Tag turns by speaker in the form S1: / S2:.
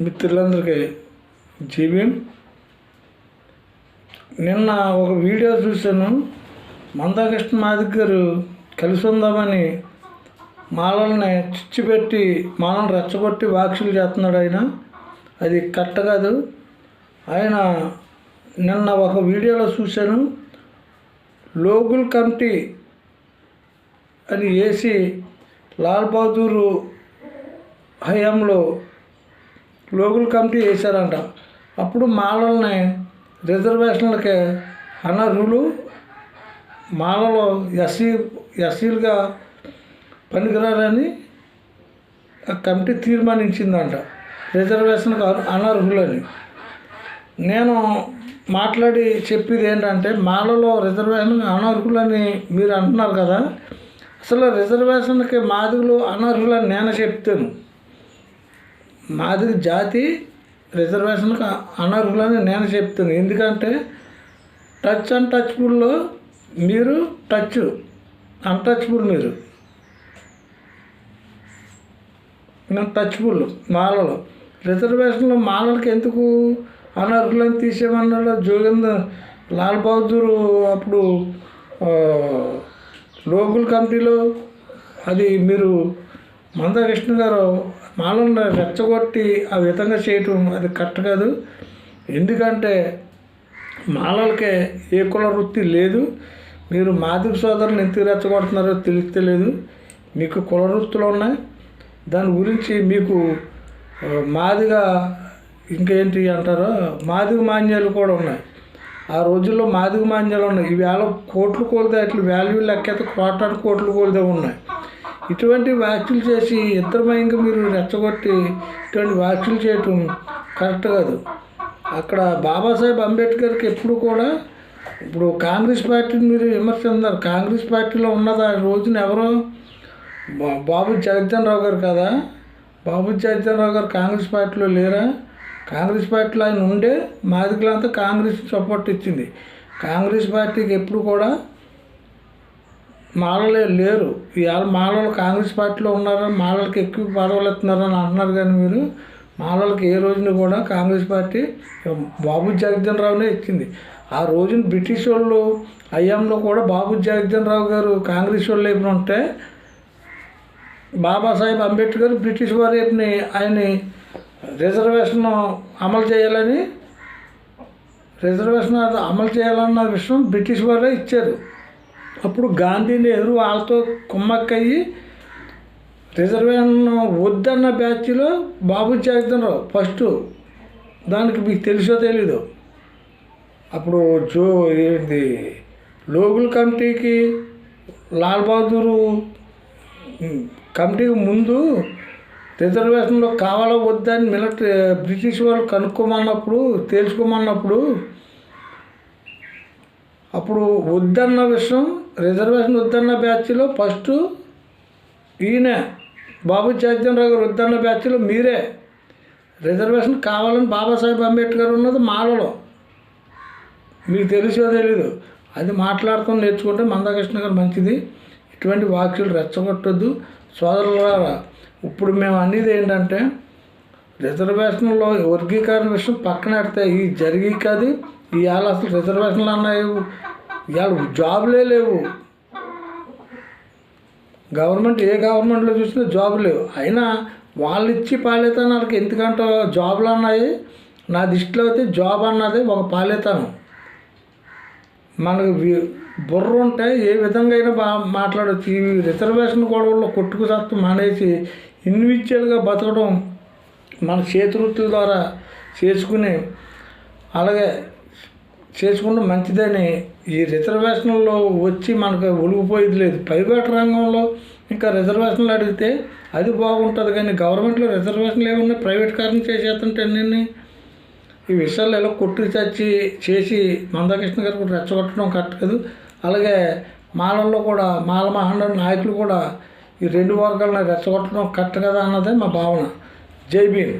S1: మిత్రులందరికీ జీవీం నిన్న ఒక వీడియో చూశాను. మందాకృష్ణ మాదిక్ గారు కలిసి ఉందామని మాలల్ని చిచ్చిపెట్టి మాలను రెచ్చగొట్టి వాక్షులు చేస్తున్నాడు ఆయన. అది కట్ట కాదు. ఆయన నిన్న ఒక వీడియోలో చూశాను. లోగుల్ కమిటీ అని వేసి లాల్ బహదూరు హయాంలో లోగుల్ కమిటీ వేశారంట. అప్పుడు మాలల్ని రిజర్వేషన్లకి అనర్హులు మాలలో ఎస్సీ ఎస్సీలుగా పనికిరారని ఆ కమిటీ తీర్మానించిందంట. రిజర్వేషన్కి అర్- అనర్హులని. నేను మాట్లాడి చెప్పేది ఏంటంటే మాలలో రిజర్వేషన్ అనర్హులని మీరు అంటున్నారు కదా అసలు రిజర్వేషన్కి మాదిగులు అనర్హులని నేను చెప్తాను. మాదిరి జాతి రిజర్వేషన్కి అనర్హులని నేను చెప్తాను ఎందుకంటే టచ్ అన్టచ్బుల్లో మీరు టచ్ అన్టచ్బుల్ మీరు. టచ్బుల్ మాలలో. రిజర్వేషన్లో మాలలకి ఎందుకు అనర్హులని తీసేమన్నాడు జోగేందర్ లాల్ బహదూర్ అప్పుడు ఆ, లోకల్ కమిటీలో అది మీరు మందకృష్ణ గారు మాలను రెచ్చగొట్టి ఆ విధంగా చేయటం అది కరెక్ట్ కాదు. ఎందుకంటే మాలలకే ఏ కుల వృత్తి లేదు. మీరు మాదిక సోదరులు ఎందుకు రెచ్చగొడుతున్నారో తెలియలేదు మీకు కుల వృత్తులు ఉన్నాయి. దాని గురించి మీకు ఆ, మాదిగా ఇంకేంటి అంటారో మాదిగ మాన్యాలు కూడా ఉన్నాయి. ఆ రోజుల్లో మాదిగ మాన్యాలు ఉన్నాయి. ఈవేళ కోట్లు కోల్దే అట్లా వాల్యూ లెక్కైతే కోటాను కోట్లు కోల్దే ఉన్నాయి. ఇటువంటి వ్యాఖ్యలు చేసి ఇద్దరమయంగా మీరు రెచ్చగొట్టి ఇటువంటి వ్యాఖ్యలు చేయటం కరెక్ట్ కాదు. అక్కడ బాబాసాహెబ్ అంబేద్కర్కి ఎప్పుడు కూడా ఇప్పుడు కాంగ్రెస్ పార్టీని మీరు విమర్శిస్తున్నారు. కాంగ్రెస్ పార్టీలో ఉన్నది ఆ రోజున ఎవరో? బా- బాబు జగజ్జన్ రావు గారు కదా? బాబు జగజ్జన్ రావు గారు కాంగ్రెస్ పార్టీలో లేరా? కాంగ్రెస్ పార్టీలో ఆయన ఉండే మాదికలంతా కాంగ్రెస్ సపోర్ట్ ఇచ్చింది. కాంగ్రెస్ పార్టీకి ఎప్పుడు కూడా మాలలే లేరు. ఇవాళ మాలలు కాంగ్రెస్ పార్టీలో ఉన్నారని మాలలకి ఎక్కువ పదవులు ఇస్తున్నారని అంటున్నారు కానీ మీరు మాలలకి ఏ రోజున కూడా కాంగ్రెస్ పార్టీ బాబు జగజ్జన్ రావునే ఇచ్చింది. ఆ రోజున బ్రిటిష్ వాళ్ళు అయ్యంలో కూడా బాబు జగజ్జన్ రావు గారు కాంగ్రెస్ వాళ్ళు వైపున ఉంటే బాబాసాహెబ్ అంబేద్కర్ బ్రిటిష్ వారి వైపుని ఆయన్ని రిజర్వేషన్ అమలు చేయాలని రిజర్వేషన్ అమలు చేయాలన్న విషయం బ్రిటిష్ వారే ఇచ్చారు. అప్పుడు గాంధీ నెహ్రూ వాళ్ళతో కుమ్మక్కయ్యి రిజర్వేషన్ వద్దన్న బ్యాచ్లో బాబు రావు ఫస్ట్. దానికి మీకు తెలుసో తెలీదు? అప్పుడు జో ఏంటి లోగుల్ కమిటీకి లాల్ బహదూరు కమిటీకి ముందు రిజర్వేషన్లో కావాలో వద్దా అని మిలిటరీ బ్రిటిష్ వాళ్ళు కనుక్కోమన్నప్పుడు తేల్చుకోమన్నప్పుడు అప్పుడు వద్దన్న విషయం రిజర్వేషన్ వద్దన్న బ్యాచ్లో ఫస్ట్ ఈయన బాబు రావు గారు వద్దన్న బ్యాచ్లో మీరే. రిజర్వేషన్ కావాలని బాబాసాహెబ్ అంబేద్కర్ ఉన్నది మాలలో. మీకు తెలుసో తెలీదు. అది మాట్లాడుకొని నేర్చుకుంటే మందకృష్ణ గారు మంచిది. ఇటువంటి వాక్యులు రెచ్చగొట్టద్దు. సోదరులారా ఇప్పుడు మేము అనేది ఏంటంటే రిజర్వేషన్లో వర్గీకరణ విషయం పక్కన పెడితే ఈ జరిగి కాదు ఇవాళ అసలు రిజర్వేషన్లు అన్నాయి ఇవాళ జాబులే లేవు. గవర్నమెంట్ ఏ గవర్నమెంట్లో చూసినా జాబ్ లేవు. అయినా వాళ్ళు ఇచ్చి పాలితనాలకి ఎందుకంటే జాబులు అన్నాయి? నా దృష్టిలో అయితే జాబ్ అన్నది ఒక పాలేతనం. మనకు బుర్ర ఉంటే ఏ విధంగా అయినా బాగా మాట్లాడవచ్చు ఈ రిజర్వేషన్ గొడవల్లో కొట్టుకు సత్తు మానేసి ఇండివిజువల్గా బతకడం మన చేతివృత్తుల ద్వారా చేసుకుని అలాగే చేసుకుంటే మంచిదని ఈ రిజర్వేషన్లో వచ్చి మనకు ఒలిగిపోయేది లేదు. ప్రైవేట్ రంగంలో ఇంకా రిజర్వేషన్లు అడిగితే అది బాగుంటుంది కానీ గవర్నమెంట్లో రిజర్వేషన్లు ఏమున్నాయి ప్రైవేట్ కారణం చేసేస్తుంటే అన్నీ ఈ విషయాలు ఎలా కొట్టు చచ్చి చేసి మందాకృష్ణ గారు కూడా రెచ్చగొట్టడం కరెక్ట్ కాదు. అలాగే మాలల్లో కూడా మాల మహాండ నాయకులు కూడా ఈ రెండు వర్గాలను రెచ్చగొట్టడం కరెక్ట్ కదా అన్నదే మా భావన. జై భీమ్